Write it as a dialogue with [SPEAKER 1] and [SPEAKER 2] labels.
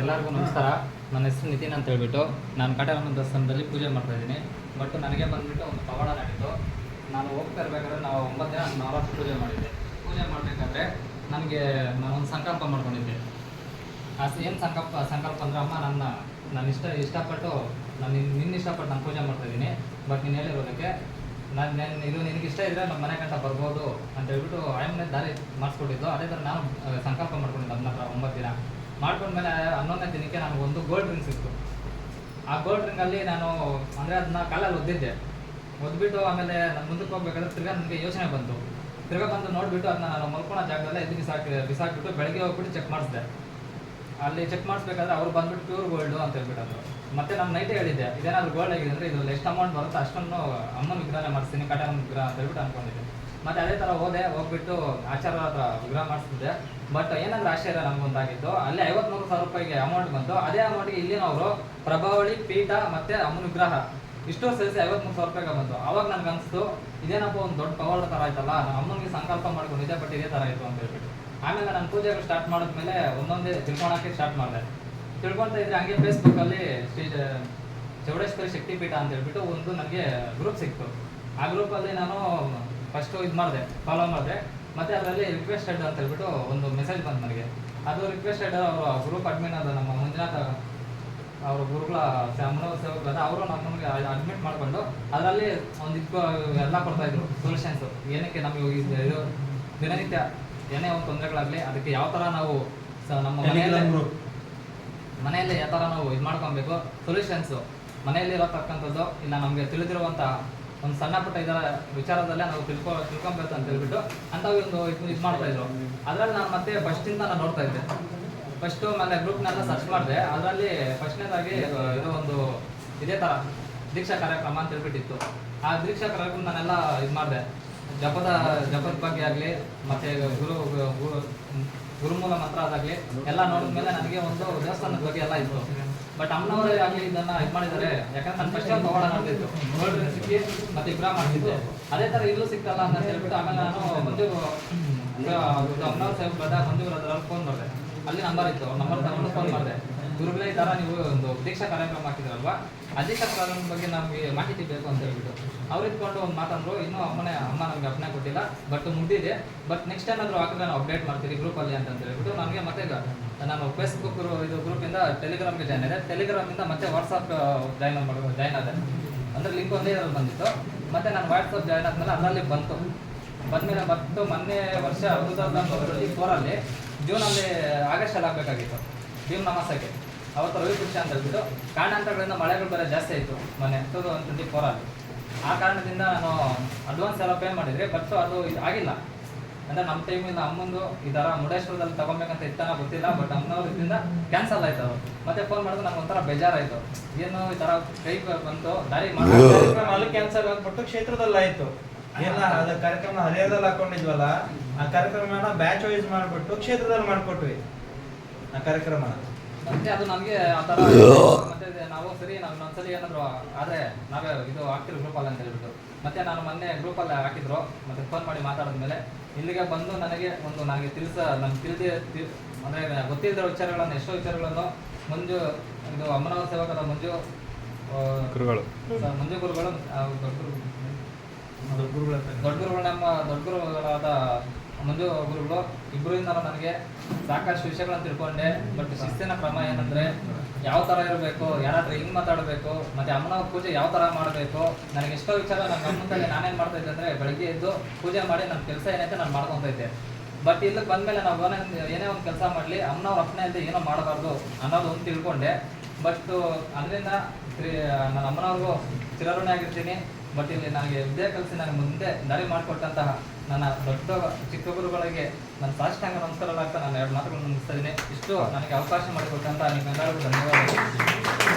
[SPEAKER 1] ಎಲ್ಲರಿಗೂ ನಮಸ್ಕಾರ. ನನ್ನ ಹೆಸರು ನಿತಿನ್ ಅಂತ ಹೇಳ್ಬಿಟ್ಟು ನಾನು ಕಟಕನ ದೇವಸ್ಥಾನದಲ್ಲಿ ಪೂಜೆ ಮಾಡ್ತಾ ಇದ್ದೀನಿ. ಬಟ್ ನನಗೆ ಬಂದ್ಬಿಟ್ಟು ಒಂದು ಪವಾಡ ನಡೀತು ನಾನು ಹೋಗ್ತಾ ಇರ್ಬೇಕಾದ್ರೆ ನಾವು ಒಂಬತ್ತು ದಿನ ನಾಲ್ಕು ಪೂಜೆ ಮಾಡಿದ್ದೆ ಪೂಜೆ ಮಾಡಬೇಕಾದ್ರೆ ನನಗೆ ನಾನು ಒಂದು ಸಂಕಲ್ಪ ಮಾಡ್ಕೊಂಡಿದ್ದೆ. ಆ ಏನು ಸಂಕಲ್ಪ ಸಂಕಲ್ಪ ಅಂದ್ರೆ ಅಮ್ಮ ನನ್ನ ನಾನು ಇಷ್ಟ ಇಷ್ಟಪಟ್ಟು ನಾನು ನಿನ್ನ ನಿನ್ನ ಇಷ್ಟಪಟ್ಟು ನಾನು ಪೂಜೆ ಮಾಡ್ತಾ ಇದ್ದೀನಿ. ಬಟ್ ನೀನು ಹೇಳಿರೋದಕ್ಕೆ ನಾನು ನಾನು ಇದು ನಿನಗೆ ಇಷ್ಟ ಇದ್ರೆ ನಮ್ಮ ಮನೆ ಗಂಟ ಬರ್ಬೋದು ಅಂತ ಹೇಳ್ಬಿಟ್ಟು ಆಯಮ್ಮನೆ ದಾರಿ ಮಾಡಿಸ್ಕೊಟ್ಟಿದ್ದು ಅದೇ ಥರ ನಾನು ಸಂಕಲ್ಪ ಮಾಡ್ಕೊಂಡಿದ್ದೆ ನನ್ನ ಹತ್ರ ಒಂಬತ್ತು ದಿನ. ಮಾಡ್ಕೊಂಡ್ಮೇಲೆ ಹನ್ನೊಂದನೇ ದಿನಕ್ಕೆ ನನಗೆ ಒಂದು ಗೋಲ್ಡ್ ರಿಂಗ್ ಸಿಕ್ತು. ಆ ಗೋಲ್ಡ್ ರಿಂಗಲ್ಲಿ ನಾನು, ಅಂದರೆ ಅದನ್ನ ಕಾಲಲ್ಲಿ ಒದ್ದಿದ್ದೆ. ಒದ್ಬಿಟ್ಟು ಆಮೇಲೆ ನಾನು ಮುಂದಕ್ಕೆ ಹೋಗ್ಬೇಕಾದ್ರೆ ತಿರ್ಗಾ ನನಗೆ ಯೋಚನೆ ಬಂತು. ತಿರ್ಗಾ ಬಂದು ನೋಡಿಬಿಟ್ಟು ಅದನ್ನ ನಾನು ಮಲ್ಕೊಳ್ಳೋ ಜಾಗದಲ್ಲೇ ಇದು ಬಿಸಾಕಿ ಬಿಸಾಕ್ಬಿಟ್ಟು ಬೆಳಗ್ಗೆ ಹೋಗ್ಬಿಟ್ಟು ಚೆಕ್ ಮಾಡಿಸಿದೆ. ಅಲ್ಲಿ ಚೆಕ್ ಮಾಡಿಸ್ಬೇಕಾದ್ರೆ ಅವ್ರು ಬಂದ್ಬಿಟ್ಟು ಪ್ಯೂರ್ ಗೋಲ್ಡು ಅಂತ ಹೇಳ್ಬಿಟ್ಟು ಮತ್ತೆ ನಾನು ನೈಟ್ ಹೇಳಿದ್ದೆ, ಇದೇನಾದ್ರು ಗೋಲ್ಡ್ ಆಗಿದೆ ಅಂದ್ರೆ ಇದು ಎಷ್ಟು ಅಮೌಂಟ್ ಬರುತ್ತೆ, ಅಷ್ಟನ್ನು ಅಮ್ಮನ ವಿಗ್ರಹನೇ ಮಾಡಿಸ್ತೀನಿ ಕಟನ್ ವಿಗ್ರಹ ಅಂತ ಹೇಳ್ಬಿಟ್ಟು ಅನ್ಕೊಂಡಿದ್ದೆ. ಮತ್ತೆ ಅದೇ ಥರ ಹೋದೆ, ಹೋಗ್ಬಿಟ್ಟು ಆಚಾರ ಹತ್ರ ವಿಗ್ರಹ ಮಾಡಿಸ್ತಿದ್ದೆ. ಬಟ್ ಏನಂದ್ರೆ ಆಶ್ಚರ್ಯ ನಮ್ಗೊಂದಾಗಿತ್ತು ಅಲ್ಲಿ ಐವತ್ಮೂರು ಸಾವಿರ ರೂಪಾಯಿಗೆ ಅಮೌಂಟ್ ಬಂತು. ಅದೇ ಅಮೌಂಟ್ಗೆ ಇಲ್ಲಿನವರು ಪ್ರಭಾವಳಿ, ಪೀಠ ಮತ್ತೆ ಅಮ್ಮನ ವಿಗ್ರಹ ಇಷ್ಟು ಸೇರಿಸಿ ಐವತ್ಮೂರು ಸಾವಿರ ರೂಪಾಯಿಗೆ ಬಂತು. ಅವಾಗ ನನ್ಗೆ ಅನಿಸ್ತು ಇದೇನಪ್ಪ ಒಂದು ದೊಡ್ಡ ಪವಾಡ ಥರ ಆಯ್ತಲ್ಲ ಅಮ್ಮನಿಗೆ ಸಂಕಲ್ಪ ಮಾಡ್ಕೊಂಡಿದ್ದೆ ಬಟ್ ಇದೇ ಥರ ಆಯಿತು ಅಂತ ಹೇಳ್ಬಿಟ್ಟು. ಆಮೇಲೆ ನಾನು ಪೂಜೆಗಳು ಸ್ಟಾರ್ಟ್ ಮಾಡಿದ್ಮೇಲೆ ಒಂದೊಂದೇ ತಿಳ್ಕೊಳಕ್ಕೆ ಸ್ಟಾರ್ಟ್ ಮಾಡಿದೆ. ತಿಳ್ಕೊಳ್ತಾ ಇದ್ರೆ ಹಂಗೆ ಫೇಸ್ಬುಕ್ಕಲ್ಲಿ ಶ್ರೀ ಚೌಡೇಶ್ವರಿ ಶಕ್ತಿಪೀಠ ಅಂತ ಹೇಳ್ಬಿಟ್ಟು ಒಂದು ನನಗೆ ಗ್ರೂಪ್ ಸಿಕ್ತು. ಆ ಗ್ರೂಪಲ್ಲಿ ನಾನು ಫಸ್ಟು ಇದು ಮಾಡಿದೆ ಫಾಲೋ ಮಾಡಿದೆ. ಮತ್ತೆ ಅದರಲ್ಲಿ ರಿಕ್ವೆಸ್ಟೆಡ್ ಅಂತ ಹೇಳ್ಬಿಟ್ಟು ಒಂದು ಮೆಸೇಜ್ ಬಂತು ನನಗೆ. ಅದು ರಿಕ್ವೆಸ್ಟೆಡ್ ಅವರು ಗ್ರೂಪ್ ಅಡ್ಮಿನ್ ಆದ ನಮ್ಮ ಮಂಜುನಾಥ ಅವರು ಗುರುಗಳ ಸೇವಕರು ಸೇವಕರಾದ ಅವರು ನಮ್ಮನಿಗೆ ಅಡ್ಮಿಟ್ ಮಾಡಿಕೊಂಡು ಅದರಲ್ಲಿ ಒಂದು ಎಲ್ಲ ಕೊಡ್ತಾ ಇದ್ರು ಸೊಲ್ಯೂಷನ್ಸು ಏನಕ್ಕೆ ನಮಗೆ ಇದು ದಿನನಿತ್ಯ ಏನೇ ಒಂದು ತೊಂದರೆಗಳಾಗಲಿ ಅದಕ್ಕೆ ಯಾವ ಥರ ನಾವು ಸ- ನಮ್ಮ ಮನೆಯಲ್ಲೇ ಮನೆಯಲ್ಲಿ ಯಾವ ಥರ ನಾವು ಇದು ಮಾಡ್ಕೊಬೇಕು ಸೊಲ್ಯೂಷನ್ಸು ಮನೆಯಲ್ಲಿ ಇರತಕ್ಕಂಥದ್ದು ಇಲ್ಲ ನಮಗೆ ತಿಳಿದಿರುವಂಥ ಒಂದು ಸಣ್ಣ ಪುಟ್ಟ ಇದರ ವಿಚಾರದಲ್ಲೇ ನಾವು ತಿಳ್ಕೊ ತಿಳ್ಕೊಬೇಕು ಅಂತ ಹೇಳ್ಬಿಟ್ಟು ಅಂತ ಒಂದು ಇದು ಇದು ಮಾಡ್ತಾ ಇದ್ರು. ಅದರಲ್ಲಿ ನಾನು ಮತ್ತೆ ಫಸ್ಟಿಂದ ನಾನು ನೋಡ್ತಾ ಇದ್ದೆ. ಫಸ್ಟು ಗ್ರೂಪ್ ಗ್ರೂಪ್ನೆಲ್ಲ ಸರ್ಚ್ ಮಾಡಿದೆ ಅದರಲ್ಲಿ ಫಸ್ಟ್ನೇದಾಗಿ ಇದು ಒಂದು ಇದೇ ಥರ ದೀಕ್ಷಾ ಕಾರ್ಯಕ್ರಮ ಅಂತ ಹೇಳ್ಬಿಟ್ಟಿತ್ತು. ಆ ದೀಕ್ಷಾ ಕಾರ್ಯಕ್ರಮ ನಾನೆಲ್ಲ ಇದು ಮಾಡಿದೆ. ಜಪದ ಜಪದ ಬಗ್ಗೆ ಆಗಲಿ, ಮತ್ತೆ ಗುರು ಗುರು ಗುರುಮೂಲ ಮಂತ್ರ ಅದಾಗ್ಲಿ, ಎಲ್ಲ ನೋಡಿದ್ಮೇಲೆ ನನಗೆ ಒಂದು ದೇವಸ್ಥಾನದ ಬಗ್ಗೆ ಎಲ್ಲ ಇತ್ತು. ಬಟ್ ಅಮ್ಮನವರೇ ಆಗಲಿ ಇದನ್ನ ಇದು ಮಾಡಿದ್ದಾರೆ. ಯಾಕಂದ್ರೆ ನಾನು ಫಸ್ಟ್ ಟೈಮ್ ಪವಾಡ ನಡೆದಿತ್ತು ನೋಡಿದ್ರೆ ಸಿಕ್ಕಿ ಮತ್ತೆ ಇಬ್ರಾ ಮಾಡ್ತಿದ್ದೆ. ಅದೇ ತರ ಇಲ್ಲೂ ಸಿಕ್ತಲ್ಲ ಅಂತ ಹೇಳ್ಬಿಟ್ಟು ಆಮೇಲೆ ನಾನು ಮಂಜು ಅಮ್ಮನವ್ರ ಸಾಹೇಬ್ ಬಂದ ಮಂಜು ಅದ್ರಲ್ಲಿ ಫೋನ್ ಮಾಡಿದೆ. ಅಲ್ಲಿ ನಂಬರ್ ಇತ್ತು. ನಂಬರ್ ತಗೊಂಡು ಫೋನ್ ಮಾಡಿದೆ. ಗುರುಗಳೇ ತರ ನೀವು ಒಂದು ದೀಕ್ಷಾ ಕಾರ್ಯಕ್ರಮ ಹಾಕಿದ್ರಲ್ವಾ ಅಧ್ಯಕ್ಷ ಕಾರ್ಯಕ್ರಮ ಬಗ್ಗೆ ನಮಗೆ ಮಾಹಿತಿ ಬೇಕು ಅಂತ ಹೇಳ್ಬಿಟ್ಟು. ಅವ್ರು ಇದ್ಕೊಂಡು ಒಂದು ಮಾತಂದ್ರು, ಇನ್ನೂ ಅಮ್ಮನೆ, ಅಮ್ಮ ನಮ್ಗೆ ಅಪ್ಪನೇ ಕೊಟ್ಟಿಲ್ಲ, ಬಟ್ ಮುಗಿದಿದೆ. ಬಟ್ ನೆಕ್ಸ್ಟ್ ಏನಾದರೂ ಹಾಕಿದ್ರೆ ನಾವು ಅಪ್ಡೇಟ್ ಮಾಡ್ತೀವಿ ಗ್ರೂಪಲ್ಲಿ ಅಂತ ಹೇಳ್ಬಿಟ್ಟು ನಮಗೆ ಮತ್ತೆ ನಾನು ಫೇಸ್ಬುಕ್ ಇದು ಗ್ರೂಪಿಂದ ಟೆಲಿಗ್ರಾಮ್ಗೆ ಜಾಯ್ನ್ ಇದೆ ಟೆಲಿಗ್ರಾಮಿಂದ ಮತ್ತೆ ವಾಟ್ಸಪ್ ಜಾಯ್ನ್ ಮಾಡೋ ಜಾಯ್ನ್ ಆದೆ. ಅಂದರೆ ಲಿಂಕ್ ಒಂದೇ ಬಂದಿತ್ತು. ಮತ್ತೆ ನಾನು ವಾಟ್ಸಪ್ ಜಾಯ್ನ್ ಆದ್ಮೇಲೆ ಅದರಲ್ಲಿ ಬಂತು. ಬಂದ್ಮೇಲೆ ಮತ್ತು ಮೊನ್ನೆ ವರ್ಷ ಟೂ ತೌಸಂಡ್ ಟ್ವೆಂಟಿ ಫೋರಲ್ಲಿ ಜೂನಲ್ಲಿ ಆಗಸ್ಟಲ್ಲಿ ಆಗಬೇಕಾಗಿತ್ತು. ಸಕೆ. ಅವತ್ತು ರವಿ ಪುರುಷ ಅಂತ ಹೇಳ್ಬಿಟ್ಟು ಕಾರಣಾಂತರಗಳಿಂದ ಮಳೆಗಳು ಬೇರೆ ಜಾಸ್ತಿ ಆಯಿತು ಮೊನ್ನೆ ಟೂ ತೌಸಂಡ್ ಟ್ವೆಂಟಿ ಫೋರಲ್ಲಿ ಆ ಕಾರಣದಿಂದ ನಾನು ಅಡ್ವಾನ್ಸ್ ಎಲ್ಲ ಪೇ ಮಾಡಿದ್ರೆ ಬಟ್ ಅದು ಇದು ಆಗಿಲ್ಲ. ಅಂದ್ರೆ ನಮ್ಮ ಟೈಮಿಂದ ಅಮ್ಮಂದು ಈ ಥರ ಮುರುಡೇಶ್ವರದಲ್ಲಿ ತಗೊಬೇಕಂತ ಇತ್ತಾನ ಗೊತ್ತಿಲ್ಲ ಬಟ್ ಅಮ್ಮನವ್ರ ಇದರಿಂದ ಕ್ಯಾನ್ಸಲ್ ಆಯ್ತು ಅವರು ಮತ್ತೆ ಫೋನ್ ಮಾಡಿದ್ರೆ ನಂಗೆ ಒಂಥರ ಬೇಜಾರಾಯ್ತು. ಏನು ಈ ತರ ಕೈ ಬಂತು ದಾರಿ ಮಾಡಿ
[SPEAKER 2] ಕಾರ್ಯಕ್ರಮ ಅಲ್ಲಿ ಕ್ಯಾನ್ಸಲ್ ಆಗ್ಬಿಟ್ಟು ಕ್ಷೇತ್ರದಲ್ಲಿ ಆಯ್ತು. ಏನ ಅದ ಕಾರ್ಯಕ್ರಮ ಹರಿಹರದಲ್ಲಿ ಹಾಕೊಂಡಿದ್ವಲ್ಲ ಆ ಕಾರ್ಯಕ್ರಮನ ಬ್ಯಾಚ್ ವೈಸ್ ಮಾಡ್ಬಿಟ್ಟು ಕ್ಷೇತ್ರದಲ್ಲಿ ಮಾಡ್ಕೊಟ್ವಿ. ಕಾರ್ಯಕ್ರಮ.
[SPEAKER 1] ಮತ್ತೆ ಅದು ನನಗೆ ಆ ಥರ ಮತ್ತೆ ನಾವು ಸರಿ ನಾವು ಇನ್ನೊಂದ್ಸಲಿ ಏನಾದ್ರು ಆದರೆ ನಾವೇ ಇದು ಹಾಕ್ತಿರೋ ಗ್ರೂಪಲ್ಲಿ ಅಂತ ಹೇಳ್ಬಿಟ್ಟು ಮತ್ತೆ ನಾನು ಮೊನ್ನೆ ಗ್ರೂಪಲ್ಲಿ ಹಾಕಿದ್ರು ಮತ್ತೆ ಫೋನ್ ಮಾಡಿ ಮಾತಾಡಿದ್ಮೇಲೆ ಇಲ್ಲಿಗೆ ಬಂದು ನನಗೆ ಒಂದು ನನಗೆ ತಿಳಿಸ ನನ್ಗೆ ತಿಳಿದಿ ಅಂದ್ರೆ ಗೊತ್ತಿಲ್ಲದ ವಿಚಾರಗಳನ್ನು ಎಷ್ಟೋ ವಿಚಾರಗಳನ್ನು ಮಂಜು ಇದು ಅಮ್ಮನವರ ಸೇವಕರ ಮಂಜು
[SPEAKER 3] ಗುರುಗಳು.
[SPEAKER 1] ಮಂಜು ಗುರುಗಳು ದೊಡ್ಡ
[SPEAKER 2] ಗುರುಗಳ.
[SPEAKER 1] ದೊಡ್ಡ ಗುರುಗಳು ನಮ್ಮ ದೊಡ್ಡ ಗುರುಗಳಾದ ಮಂಜು ಗುರುಗಳು ಇಬ್ಬರಿಂದ ನನಗೆ ಸಾಕಷ್ಟು ವಿಷಯಗಳನ್ನು ತಿಳ್ಕೊಂಡೆ ಬಟ್ ಶಿಸ್ತಿನ ಕ್ರಮ ಏನಂದ್ರೆ ಯಾವ ತರ ಇರಬೇಕು, ಯಾರಾದ್ರೂ ಹೆಂಗ್ ಮಾತಾಡಬೇಕು, ಮತ್ತೆ ಅಮ್ಮನ ಪೂಜೆ ಯಾವ ತರ ಮಾಡಬೇಕು, ನನಗೆ ಎಷ್ಟೋ ವಿಚಾರ ನನ್ನ ಅಮ್ಮನಲ್ಲಿ ನಾನೇನ್ ಮಾಡ್ತಾ ಇದ್ದೆ ಅಂದ್ರೆ ಬೆಳಗ್ಗೆ ಎದ್ದು ಪೂಜೆ ಮಾಡಿ ನನ್ನ ಕೆಲಸ ಏನೈತೆ ನಾನು ಮಾಡ್ಕೊತಾ ಇದ್ದೆ. ಬಟ್ ಇಲ್ಲಿ ಬಂದ್ಮೇಲೆ ನಾವು ಏನೇ ಒಂದು ಕೆಲಸ ಮಾಡಲಿ, ಅಮ್ಮನವ್ರ ಅಪ್ಪನೆ ಇಲ್ಲದೆ ಏನೋ ಮಾಡಬಾರ್ದು ಅನ್ನೋದು ಒಂದು ತಿಳ್ಕೊಂಡೆ. ಬಟ್ ಅದರಿಂದ ನನ್ನ ಅಮ್ಮನವ್ರಿಗೂ ಚಿರಋಣೆ ಆಗಿರ್ತೀನಿ ಬಟ್ ಇಲ್ಲಿ ನನಗೆ ವಿದ್ಯೆ ಕಲಿಸಿ ನನಗೆ ಮುಂದೆ ದಾರಿ ಮಾಡಿಕೊಟ್ಟಂತಹ ನನ್ನ ದೊಡ್ಡ ಚಿಕ್ಕ ಗುರುಗಳಿಗೆ ನನ್ನ ಸಾಷ್ಟಾಂಗ ನಮಸ್ಕಾರಗಳಾಗ್ತಾ ನಾನು ಎರಡು ಮಾತುಗಳನ್ನು ಮುಗಿಸ್ತಾ ಇದ್ದೀನಿ. ಇಷ್ಟು ನನಗೆ ಅವಕಾಶ ಮಾಡಿಕೊಟ್ಟಂತ ನಿಮ್ಮೆಲ್ಲರಿಗೂ ಧನ್ಯವಾದಗಳು.